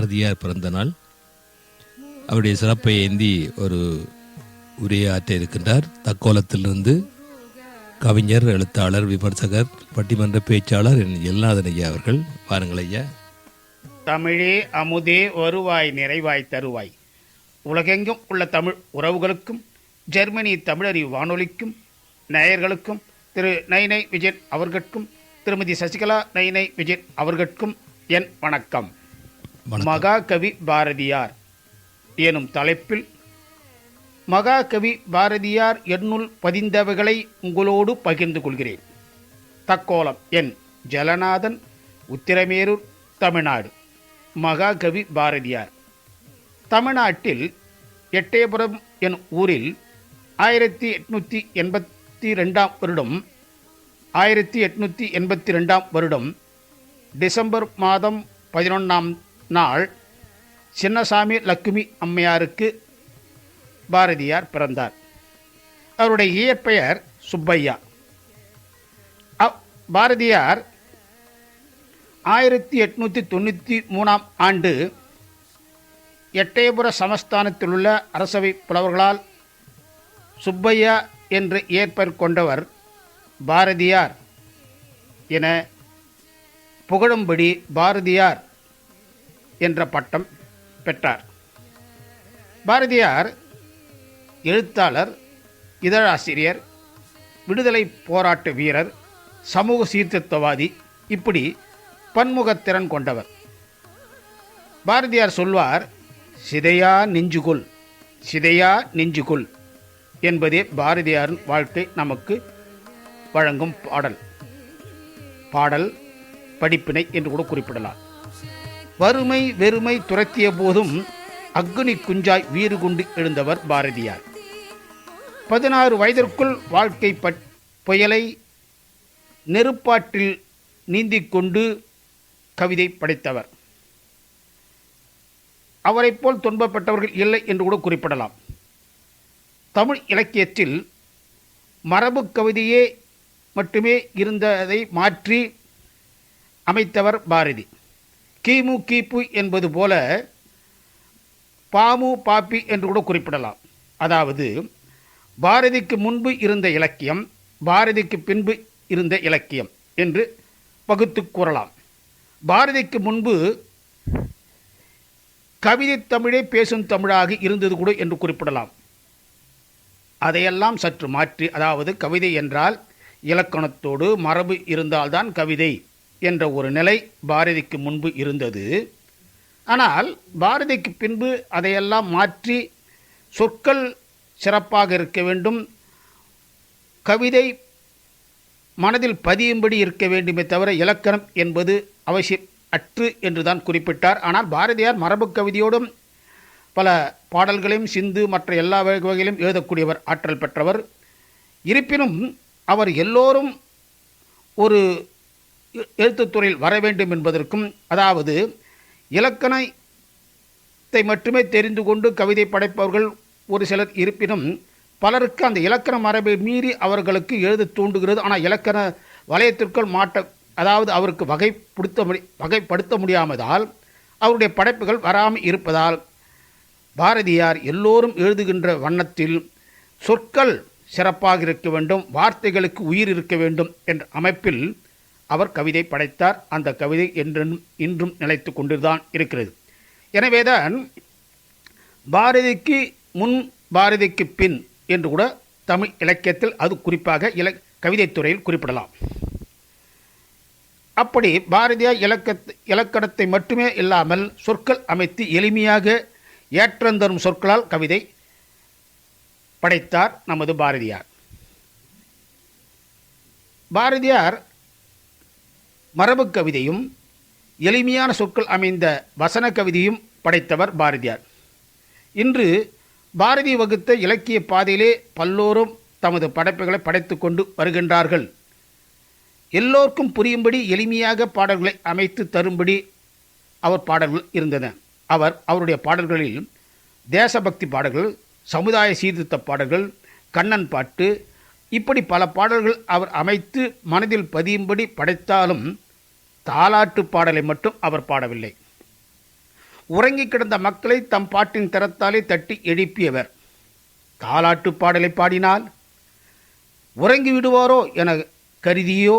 பாரதியார் பிறந்த நாள். அவருடைய சிறப்பை ஏந்தி ஒரு உரையாற்ற இருக்கின்றார். தக்கோலத்திலிருந்து கவிஞர் எழுத்தாளர் விமர்சகர் பட்டிமன்ற பேச்சாளர் என் எல்லாதன் ஐயா அவர்கள். வாருங்கள் ஐயா. தமிழே அமுதே வருவாய் நிறைவாய் தருவாய். உலகெங்கும் உள்ள தமிழ் உறவுகளுக்கும் ஜெர்மனி தமிழறி வானொலிக்கும் நேயர்களுக்கும் திரு நைனை விஜயன் அவர்கட்கும் திருமதி சசிகலா நைனை விஜயன் அவர்கட்கும் என் வணக்கம். மகாகவி பாரதியார் எனும் தலைப்பில் மகாகவி பாரதியார் என்னுள் பதிந்தவைகளை உங்களோடு பகிர்ந்து கொள்கிறேன். தக்கோலம் என் ஜலநாதன் உத்திரமேரூர் தமிழ்நாடு. மகாகவி பாரதியார். தமிழ்நாட்டில் எட்டயபுரம் எனும் ஊரில் ஆயிரத்தி எட்நூற்றி எண்பத்தி ரெண்டாம் வருடம் ஆயிரத்தி எட்நூற்றி எண்பத்தி ரெண்டாம் வருடம் டிசம்பர் மாதம் பதினொன்றாம் நாள் சின்னசாமி லக்குமி அம்மையாருக்கு பாரதியார் பிறந்தார். அவருடைய இயற்பெயர் சுப்பையா. பாரதியார் ஆயிரத்தி எட்நூற்றி தொண்ணூற்றி மூணாம் ஆண்டு எட்டயபுர சமஸ்தானத்தில் உள்ள அரசவை புலவர்களால் சுப்பையா என்று இயற்பெயர் கொண்டவர் பாரதியார் என புகழும்படி பாரதியார் என்ற பட்டம் பெற்றார். பாரதியார் எழுத்தாளர் இதழாசிரியர் விடுதலை போராட்ட வீரர் சமூக சீர்திருத்தவாதி இப்படி பன்முகத்திறன் கொண்டவர். பாரதியார் சொல்வார் சிதையா நெஞ்சுகொள் சிதையா நெஞ்சுகொள் என்பதே பாரதியாரின் வாழ்க்கை நமக்கு வழங்கும் பாடல். பாடல் படிப்பினை என்று கூட குறிப்பிடலாம். வறுமை வெறுமை துரத்திய போதும் அக்னி குஞ்சாய் வீறு கொண்டு எழுந்தவர் பாரதியார். பதினாறு வயதிற்குள் வாழ்க்கை பட் புயலை நெருப்பாற்றில் நீந்திக்கொண்டு கவிதை படைத்தவர். அவரைப் போல் துன்பப்பட்டவர்கள் இல்லை என்று கூட குறிப்பிடலாம். தமிழ் இலக்கியத்தில் மரபு கவிதையே மட்டுமே இருந்ததை மாற்றி அமைத்தவர் பாரதி. கிமு கிபு என்பது போல பாமு பாப்பி என்று கூட குறிப்பிடலாம். அதாவது பாரதிக்கு முன்பு இருந்த இலக்கியம் பாரதிக்கு பின்பு இருந்த இலக்கியம் என்று பகுத்து கூறலாம். பாரதிக்கு முன்பு கவிதை தமிழே பேசும் தமிழாக இருந்தது கூட என்று குறிப்பிடலாம். அதையெல்லாம் சற்று மாற்றி அதாவது கவிதை என்றால் இலக்கணத்தோடு மரபு இருந்தால்தான் கவிதை. என்ற ஒரு நிலை பாரதிக்கு முன்பு இருந்தது. ஆனால் பாரதிக்கு பின்பு அதையெல்லாம் மாற்றி சொற்கள் சிறப்பாக இருக்க வேண்டும். கவிதை மனதில் பதியும்படி இருக்க வேண்டுமே தவிர இலக்கணம் என்பது அவசியம் அற்று என்று தான் குறிப்பிட்டார். ஆனால் பாரதியார் மரபு கவிதையோடும் பல பாடல்களையும் சிந்து மற்ற எல்லா வகை- வகையிலும் எழுதக்கூடியவர் ஆற்றல் பெற்றவர். இருப்பினும் அவர் எல்லோரும் ஒரு எழுத்துத்துறையில் வர வேண்டும் என்பதற்கும் அதாவது இலக்கணத்தை மட்டுமே தெரிந்து கொண்டு கவிதை படைப்பவர்கள் ஒரு சிலர் இருப்பினும் பலருக்கு அந்த இலக்கண மரபை மீறி அவர்களுக்கு எழுத தூண்டுகிறது. ஆனால் இலக்கண வலயத்திற்குள் மாட்ட அதாவது அவருக்கு வகைப்படுத்த முடி வகைப்படுத்த முடியாமதால் அவருடைய படைப்புகள் வராமல் இருப்பதால் பாரதியார் எல்லோரும் எழுதுகின்ற வண்ணத்தில் சொற்கள் சிறப்பாக இருக்க வேண்டும் வார்த்தைகளுக்கு உயிர் இருக்க வேண்டும் என்ற அமைப்பில் அவர் கவிதை படைத்தார். அந்த கவிதை என்றும் இன்றும் நிலைத்து கொண்டுதான் இருக்கிறது. எனவேதான் பாரதிக்கு முன் பாரதிக்கு பின் என்று கூட தமிழ் இலக்கியத்தில் அது குறிப்பாக இல கவிதைத்துறையில் குறிப்பிடலாம். அப்படி பாரதியார் இலக்க இலக்கணத்தை மட்டுமே இல்லாமல் சொற்கள் அமைத்து எளிமையாக ஏற்றந்தரும் சொற்களால் கவிதை படைத்தார் நமது பாரதியார். பாரதியார் மரபு கவிதையும் எளிமையான சொற்கள் அமைந்த வசன கவிதையும் படைத்தவர் பாரதியார். இன்று பாரதி வகுத்த இலக்கிய பாதையிலே பல்லோரும் தமது படைப்புகளை படைத்து கொண்டு வருகின்றார்கள். எல்லோருக்கும் புரியும்படி எளிமையாக பாடல்களை அமைத்து தரும்படி அவர் பாடல்கள் இருந்தன. அவர் அவருடைய பாடல்களில் தேசபக்தி பாடல்கள் சமுதாய சீர்திருத்த பாடல்கள் கண்ணன் பாட்டு இப்படி பல பாடல்கள் அவர் அமைத்து மனதில் பதியும்படி படைத்தாலும் தாலாட்டு பாடலை மட்டும் அவர் பாடவில்லை. உறங்கிக் கிடந்த மக்களை தம் பாட்டின் திறத்தாலே தட்டி எழுப்பியவர். தாலாட்டு பாடலை பாடினால் உறங்கி விடுவாரோ என கருதியோ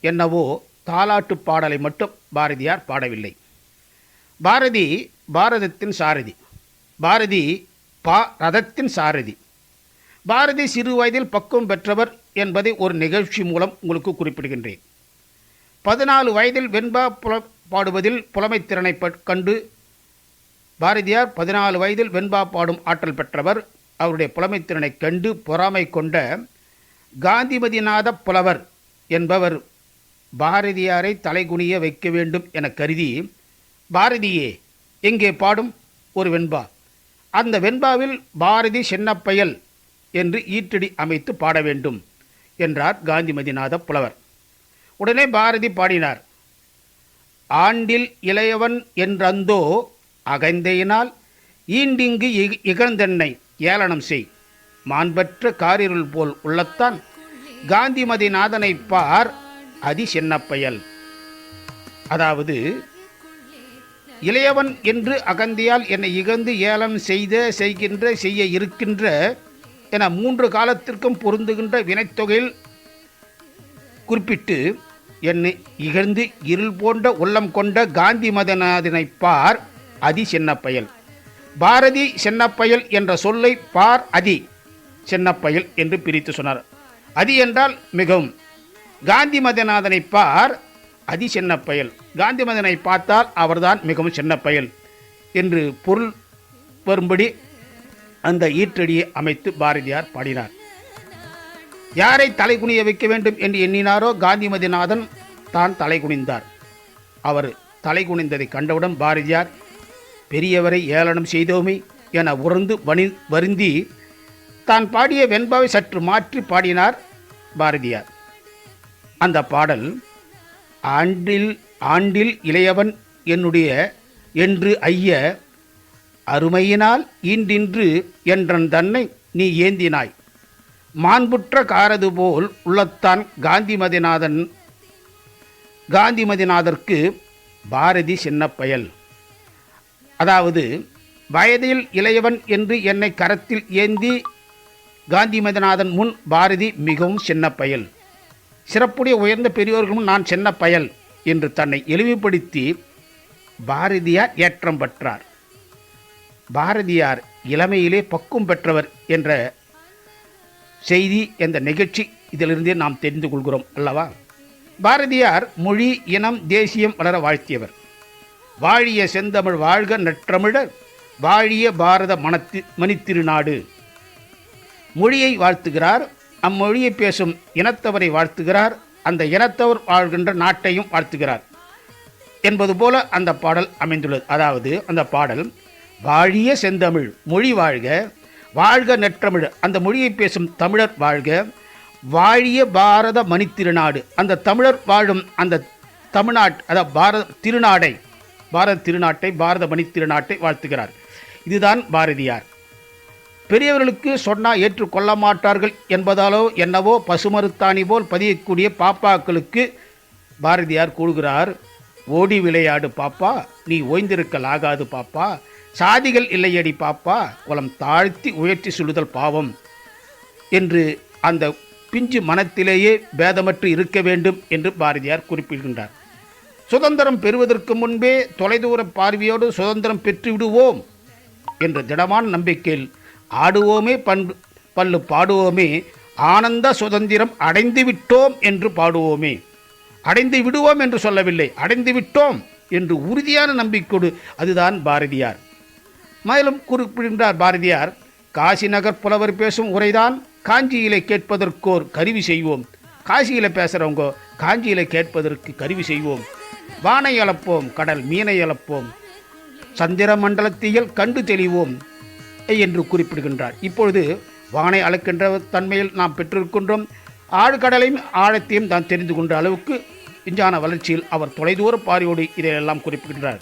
என்னவோ தாலாட்டு பாடலை மட்டும் பாரதியார் பாடவில்லை. பாரதி பாரதத்தின் சாரதி. பாரதி பா ரதத்தின் சாரதி. பாரதி சிறு வயதில் பக்குவம் பெற்றவர் என்பதை ஒரு நிகழ்ச்சி மூலம் உங்களுக்கு குறிப்பிடுகின்றேன். பதினாலு வயதில் வெண்பா புல பாடுவதில் புலமைத்திறனை கண்டு பாரதியார் பதினாலு வயதில் வெண்பா பாடும் ஆற்றல் பெற்றவர். அவருடைய புலமைத்திறனை கண்டு பொறாமை கொண்ட காந்திமதிநாத புலவர் என்பவர் பாரதியாரை தலைகுனிய வைக்க வேண்டும் என கருதி பாரதியே எங்கே பாடும் ஒரு வெண்பா? அந்த வெண்பாவில் பாரதி சின்னப்பயல் என்று ஈற்றடி அமைத்து பாட வேண்டும் என்றார் காந்திமதிநாத புலவர். உடனே பாரதி பாடினார் ஆண்டில் இளையவன் என்றந்தோ அகைந்தையினால் ஈண்டிங்கு இகழ்ந்தென்னை ஏளனம் செய். மாண்பற்ற காரிருள் போல் உள்ளத்தான் காந்திமதிநாதனை பார் அதி சின்னப்பயல். அதாவது இளையவன் என்று அகந்தியால் என்னை இகழ்ந்து ஏலம் செய்த செய்கின்ற செய்ய இருக்கின்ற என மூன்று காலத்திற்கும் பொருந்துகின்ற வினைத்தொகையில் குறிப்பிட்டு என்னை இகழ்ந்து இருள் போன்ற உள்ளம் கொண்ட காந்தி மதநாதனை பார் அதி சின்னப்பயல். பாரதி சின்னப்பயல் என்ற சொல்லை பார் அதி சின்னப்பயல் என்று பிரித்து சொன்னார். அதி என்றால் மிகவும். காந்தி மதநாதனை பார் அதி சின்னப்பயல். காந்தி மதனை பார்த்தால் அவர்தான் மிகவும் சின்னப்பயல் என்று பொருள் வரும்படி அந்த ஈற்றடியை அமைத்து பாரதியார் பாடினார். யாரை தலைகுனிய வைக்க வேண்டும் என்று எண்ணினாரோ காந்திமதிநாதன் தான் தலைகுனிந்தார் அவர் தலைகுனிந்ததை கண்டவுடன் பாரதியார் பெரியவரை ஏளனம் செய்தோமே என உறந்து வணி வருந்தி தான் பாடிய வெண்பாவை சற்று மாற்றி பாடினார் பாரதியார். அந்த பாடல் ஆண்டில் ஆண்டில் இளையவன் என்னுடைய என்று ஐய அருமையினால் ஈண்டின்று என்றன் தன்னை நீ ஏந்தினாய். மாண்புற்ற காரது போல் உள்ளத்தான் காந்திமதிநாதன். காந்திமதிநாதற்கு பாரதி சின்னப்பயல். அதாவது வயதில் இளையவன் என்று என்னை கரத்தில் ஏந்தி காந்திமதிநாதன் முன் பாரதி மிகவும் சின்னப்பயல். சிறப்புடைய உயர்ந்த பெரியோர்களும் நான் சின்ன பயல் என்று தன்னை எளிமைப்படுத்தி பாரதியார் ஏற்றம் பெற்றார். பாரதியார் இளமையிலே பக்குவம் பெற்றவர் என்ற செய்தி என்ற நிகழ்ச்சி இதிலிருந்தே நாம் தெரிந்து கொள்கிறோம் அல்லவா? பாரதியார் மொழி இனம் தேசியம் வளர வாழ்த்தியவர். வாழிய செந்தமிழ் வாழ்க நற்றமிழர் வாழிய பாரத மனத்தி மணித்திருநாடு. மொழியை வாழ்த்துகிறார் அம்மொழியை பேசும் இனத்தவரை வாழ்த்துகிறார் அந்த இனத்தவர் வாழ்கின்ற நாட்டையும் வாழ்த்துகிறார் என்பது போல அந்த பாடல் அமைந்துள்ளது. அதாவது அந்த பாடல் வாழிய செந்தமிழ் மொழி வாழ்க வாழ்க நெற்றமிழ். அந்த மொழியை பேசும் தமிழர் வாழ்க வாழிய பாரத மணித்திருநாடு அந்த தமிழர் வாழும் அந்த தமிழ்நாட் அதாவது பாரத திருநாடை பாரத திருநாட்டை பாரத மணித்திருநாட்டை வாழ்த்துகிறார். இதுதான் பாரதியார். பெரியவர்களுக்கு சொன்னால் ஏற்றுக்கொள்ள மாட்டார்கள் என்பதாலோ என்னவோ பசுமருத்தாணி போல் பதியக்கூடிய பாப்பாக்களுக்கு பாரதியார் கூறுகிறார் ஓடி விளையாடு பாப்பா நீ ஓய்ந்திருக்கலாகாது பாப்பா சாதிகள் இல்லையடி பாப்பா குலம் தாழ்த்தி உயர்த்தி சொல்லுதல் பாவம் என்று அந்த பிஞ்சு மனத்திலேயே பேதமற்று இருக்க வேண்டும் என்று பாரதியார் குறிப்பிடுகின்றார். சுதந்திரம் பெறுவதற்கு முன்பே தொலைதூர பார்வையோடு சுதந்திரம் பெற்று விடுவோம் என்ற திடமான நம்பிக்கையில் ஆடுவோமே பண்பு பல்லு பாடுவோமே ஆனந்த சுதந்திரம் அடைந்து விட்டோம் என்று பாடுவோமே. அடைந்து விடுவோம் என்று சொல்லவில்லை அடைந்து விட்டோம் என்று உறுதியான நம்பிக்கையோடு அதுதான் பாரதியார். மேலும் குறிப்பிடுகின்றார் பாரதியார் காசி நகர் புலவர் பேசும் உரைதான் காஞ்சியிலே கேட்பதற்கோர் கருவி செய்வோம். காசியில் பேசுகிறவங்க காஞ்சியில கேட்பதற்கு கருவி செய்வோம். வானை அளப்போம் கடல் மீனை அளப்போம். சந்திர மண்டலத்தியல் கண்டு தெளிவோம் என்று குறிப்பிடுகின்றார். இப்பொழுது வானை அளக்கின்ற தன்மையில் நாம் பெற்றிருக்கின்றோம். ஆழ்கடலையும் ஆழத்தையும் தான் தெரிந்து கொண்ட அளவுக்கு விஞ்ஞான வளர்ச்சியில் அவர் தொலைதூர பாரியோடு இதையெல்லாம் குறிப்பிடுகின்றார்.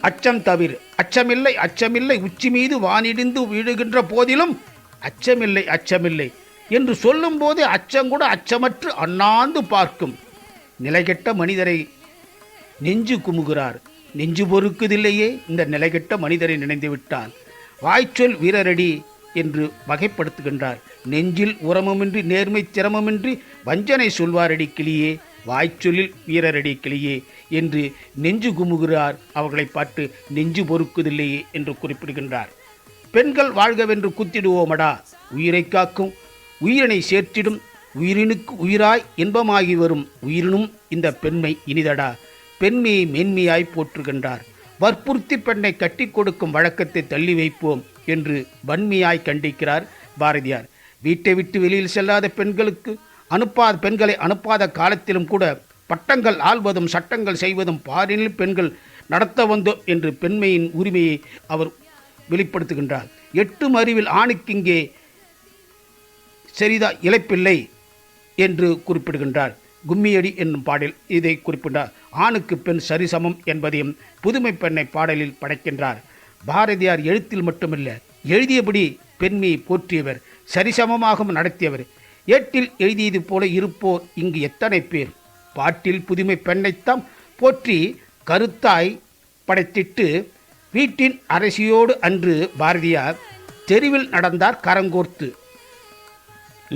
அச்சம் தவிர. அச்சமில்லை அச்சமில்லை. உச்சி மீது வானிடிந்து வீழுகின்ற போதிலும் அச்சமில்லை அச்சமில்லை என்று சொல்லும்போது அச்சங்கூட அச்சமற்று அண்ணாந்து பார்க்கும். நிலைகெட்ட மனிதரை நெஞ்சு குமுகிறார் நெஞ்சு பொறுக்குதில்லையே இந்த நிலைகெட்ட மனிதரை நினைந்து விட்டான் வாய்ச்சொல் வீரரடி என்று வகைப்படுத்துகின்றார். நெஞ்சில் உரமுமின்றி நேர்மை திறமுமின்றி வஞ்சனை சொல்வாரடி கிளியே வாய்ச்சொல்லில் வீரரடி கிளியே. என்று நெஞ்சு குமுகிறார் அவர்களை பார்த்து நெஞ்சு பொறுக்குதில்லையே என்று குறிப்பிடுகின்றார். பெண்கள் வாழ்கவென்று குத்திடுவோமடா. உயிரை காக்கும். உயிரினை சேர்த்திடும். உயிரினுக்கு உயிராய் இன்பமாகி வரும். உயிரினும் இந்த பெண்மை இனிதடா. பெண்மையை மென்மையாய் போற்றுகின்றார். வற்புறுத்தி பெண்ணை கட்டி கொடுக்கும் வழக்கத்தை தள்ளி வைப்போம் என்று வன்மையாய் கண்டிக்கிறார் பாரதியார். வீட்டை விட்டு வெளியில் செல்லாத பெண்களுக்கு அனுப்பாத பெண்களை அனுப்பாத காலத்திலும் கூட பட்டங்கள் ஆள்வதும் சட்டங்கள் செய்வதும் பாரினில் பெண்கள் நடத்த வந்தோம் என்று பெண்மையின் உரிமையை அவர் வெளிப்படுத்துகின்றார். எட்டும் அறிவில் ஆணுக்கு இங்கே சரிதா இழைப்பில்லை என்று குறிப்பிடுகின்றார். கும்மியடி என்னும் பாடல் இதை குறிப்பிட்டார். ஆணுக்கு பெண் சரிசமம் என்பதையும் புதுமை பெண்ணை பாடலில் படைக்கின்றார். பாரதியார் எழுத்தில் மட்டுமல்ல எழுதியபடி பெண்மையை போற்றியவர் சரிசமமாகவும் நடத்தியவர். ஏட்டில் எழுதியது போல இருப்போர் இங்கு எத்தனை பேர்? பாட்டில் புதுமை பெண்ணைத்தாம் போற்றி கருத்தாய் படைத்திட்டு வீட்டின் அரசியோடு அன்று பாரதியார் தெருவில் நடந்தார் கரங்கோர்த்து.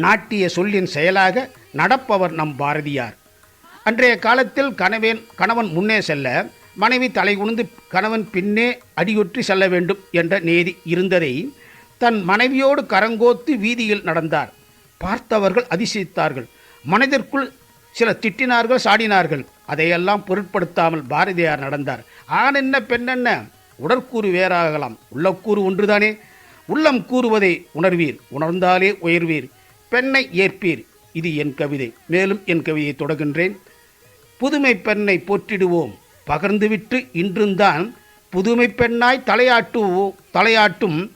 நாட்டிய சொல்லின் செயலாக நடப்பவர் நம் பாரதியார். அன்றைய காலத்தில் கணவன் கணவன் முன்னே செல்ல மனைவி தலைகுனிந்து கணவன் பின்னே அடியொற்றி செல்ல வேண்டும் என்ற நேதி இருந்ததை தன் மனைவியோடு கரங்கோத்து வீதியில் நடந்தார். பார்த்தவர்கள் அதிசயித்தார்கள். மனதிற்குள் சில திட்டினார்கள் சாடினார்கள். அதையெல்லாம் பொருட்படுத்தாமல் பாரதியார் நடந்தார். ஆண் என்ன பெண் என்ன? உடற்கூறு வேறாகலாம். உள்ளக்கூறு ஒன்றுதானே? உள்ளம் கூறுவதை உணர்வீர். உணர்ந்தாலே உயர்வீர். பெண்ணை ஏற்பீர். இது என் கவிதை. மேலும் என் கவிதையை தொடர்கின்றேன். புதுமை பெண்ணை போற்றிடுவோம். பகர்ந்துவிட்டு இன்றுந்தான் புதுமை பெண்ணாய் தலையாட்டுவோ தலையாட்டும்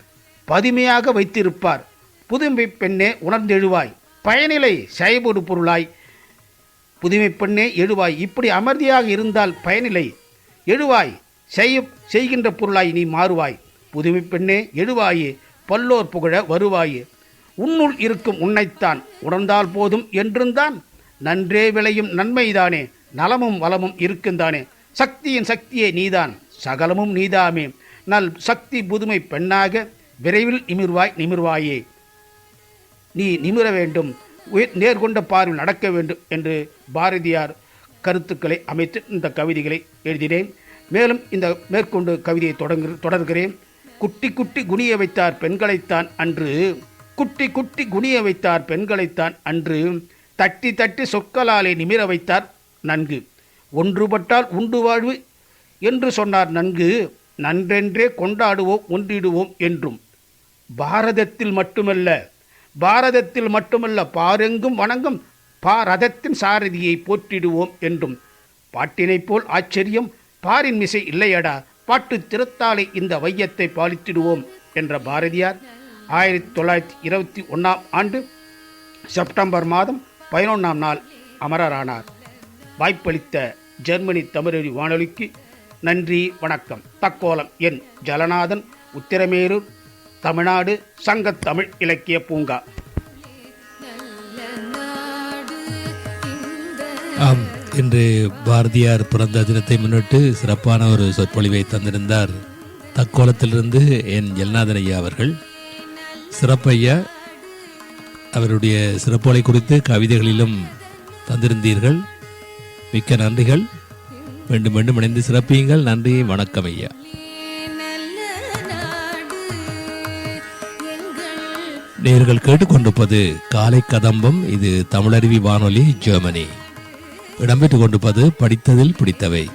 பதுமையாக வைத்திருப்பார். புதுமை பெண்ணே உணர்ந்தெழுவாய். பயனிலை செயல்படு பொருளாய். புதுமை பெண்ணே எழுவாய். இப்படி அமர்தியாக இருந்தால் பயனில்லை. எழுவாய் செய்ய செய்கின்ற பொருளாய் நீ மாறுவாய். புதுமை பெண்ணே எழுவாயே பல்லோர் புகழ வருவாயே. உன்னுள் இருக்கும் உன்னைத்தான் உணர்ந்தால் போதும் என்றுந்தான். நன்றே விளையும் நன்மைதானே நலமும் வளமும் இருக்குந்தானே சக்தியின் சக்தியே நீதான் சகலமும் நீதாமே. நல் சக்தி புதுமை பெண்ணாக விரைவில் நிமிர்வாய் நிமிர்வாயே. நீ நிமிர வேண்டும் உயிர் நேர்கொண்ட பார்வை நடக்க வேண்டும் என்று பாரதியார் கருத்துக்களை அமைத்து இந்த கவிதைகளை எழுதினேன். மேலும் இந்த மேற்கொண்டு கவிதையை தொடங்கு தொடர்கிறேன். குட்டி குட்டி குனிய வைத்தார் பெண்களைத்தான் அன்று. குட்டி குட்டி குனிய வைத்தார் பெண்களைத்தான் அன்று. தட்டி தட்டி சொற்களாலே நிமிர வைத்தார் நன்கு. ஒன்றுபட்டால் உண்டு வாழ்வு என்று சொன்னார் நன்கு. நன்றென்றே கொண்டாடுவோம் ஒன்றிடுவோம் என்றும். பாரதத்தில் மட்டுமல்ல பாரதத்தில் மட்டுமல்ல பாரெங்கும் வணங்கும் பாரதத்தின் சாரதியை போற்றிடுவோம் என்றும். பாட்டினைப் போல் ஆச்சரியம் பாரின் மிசை இல்லையடா பாட்டு திருத்தாலை இந்த வையத்தை பாலித்திடுவோம் என்ற பாரதியார் ஆயிரத்தி தொள்ளாயிரத்தி இருபத்தி ஒன்றாம் ஆண்டு செப்டம்பர் மாதம் பதினொன்றாம் நாள் அமரரானார். வாய்ப்பளித்த ஜெர்மனி தமிழறி வானொலிக்கு நன்றி வணக்கம். தக்கோலம் என் ஜலநாதன் உத்திரமேரூர் தமிழ்நாடு சங்கத் தமிழ் இலக்கிய பூங்கா. ஆம் இன்று பாரதியார் பிறந்த தினத்தை முன்னிட்டு சிறப்பான ஒரு சொற்பொழிவை தந்திருந்தார் தக்கோலத்திலிருந்து என் ஜெல்நாதன் ஐயா அவர்கள். சிறப்பையா அவருடைய சிறப்புகளை குறித்து கவிதைகளிலும் தந்திருந்தீர்கள். மிக்க நன்றிகள். மீண்டும் மீண்டும் இணைந்து சிறப்பியுங்கள். நன்றி வணக்கம் ஐயா. நேர்கள் கேட்டுக்கொண்டிருப்பது காலை கதம்பம். இது தமிழருவி வானொலி ஜெர்மனி. இடம்பெற்றுக் கொண்டிருப்பது படித்ததில் பிடித்தவை.